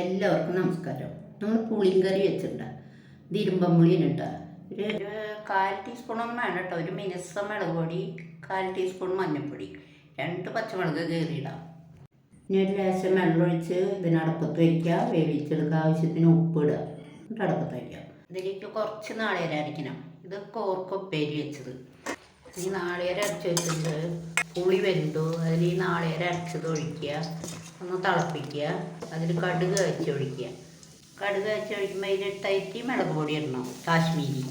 എല്ലാവർക്കും നമസ്കാരം. നമ്മൾ പുളിയും കറി വെച്ചിട്ടുണ്ട്. ഇത് ഇരുമ്പമ്പുളിയാണ് ഒരു ഒരു കാൽ ടീസ്പൂണൊന്നും വേണം കേട്ടോ. ഒരു മിനിസം മുളക് പൊടി കാൽ ടീസ്പൂൺ മഞ്ഞൾപ്പൊടി. രണ്ട് പച്ചമുളക് കയറിയിടാം ഇനി ഒരു ലേശം വെള്ളമൊഴിച്ച് ഇതിനടപ്പത്ത് വയ്ക്കുക വേവിച്ചെടുക്കുക ആവശ്യത്തിന് ഉപ്പിടുക എന്നിട്ട് അടപ്പത്ത് വയ്ക്കുക ഇതിലേക്ക് കുറച്ച് നാളികേരം അരയ്ക്കണം. ഇത് കോർക്കൊപ്പേരി വെച്ചത്. ഈ നാളികേരം അരച്ച് വെച്ചിട്ട് പുളി വെന്തു. അതിൽ ഈ നാളികേരം അരച്ചത് ഒഴിക്കുക ഒന്ന് തിളപ്പിക്കുക. അതിൽ കടുക് വെച്ച് ഒഴിക്കുക കടുക് വെച്ച് ഒഴിക്കുമ്പോൾ അതിൽ തൈറ്റി മുളക് പൊടി ഇടണം. കാശ്മീരി.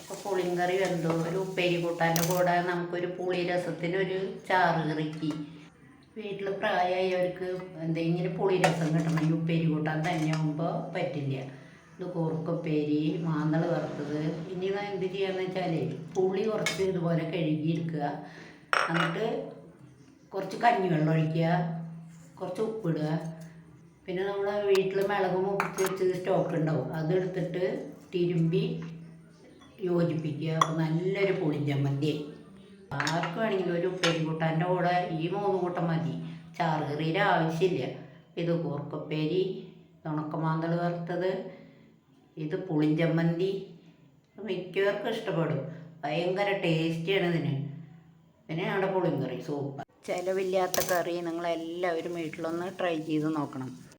അപ്പോൾ പുളിയും കറി വെന്തു. ഒരു ഉപ്പേരി കൂട്ടാന്റെ കൂടെ നമുക്കൊരു പുളി രസത്തിന് ചാറ് കറിക്ക്. വീട്ടിൽ പ്രായമായവർക്ക് എന്തെങ്കിലും പുളി രസം ഈ ഉപ്പേരി കൂട്ടാൻ തന്നെ ആകുമ്പോൾ പറ്റില്ല. ഇത് കൂർക്കുപ്പേരി മാന്തൾ വറുത്തത്. ഇനി എന്ത് ചെയ്യാന്ന് വെച്ചാൽ പുളി കുറച്ച് ഇതുപോലെ കഴുകിയെടുക്കുക. എന്നിട്ട് കുറച്ച് കഞ്ഞിവെള്ളം ഒഴിക്കുക കുറച്ച് ഉപ്പിടുക. പിന്നെ നമ്മൾ വീട്ടിൽ മിളക് മുപ്പിച്ച് വെച്ച് സ്റ്റോക്ക് ഉണ്ടാവും. അതെടുത്തിട്ട് തിരുമ്പി യോജിപ്പിക്കുക. അപ്പോൾ നല്ലൊരു പുളിഞ്ചമ്മന്തി ആർക്ക് വേണമെങ്കിലും ഒരു ഉപ്പേരി കൂട്ടാന്റെ കൂടെ ഈ മൂന്ന് കൂട്ടം മതി. ചാറുകറിയുടെ ആവശ്യമില്ല. ഇത് കൂർക്കപ്പേരി ഉണക്കമാന്തൽ വറുത്തത് ഇത് പുളിഞ്ചമ്മന്തി മിക്കവർക്കും ഇഷ്ടപ്പെടും. ഭയങ്കര ടേസ്റ്റിയാണ് ഇതിന്. പിന്നെ നമ്മുടെ പുളിങ്കറി സൂപ്പർ ചിലവില്ലാത്ത കറി നിങ്ങളെല്ലാവരും വീട്ടിലൊന്ന് ട്രൈ ചെയ്ത് നോക്കണം.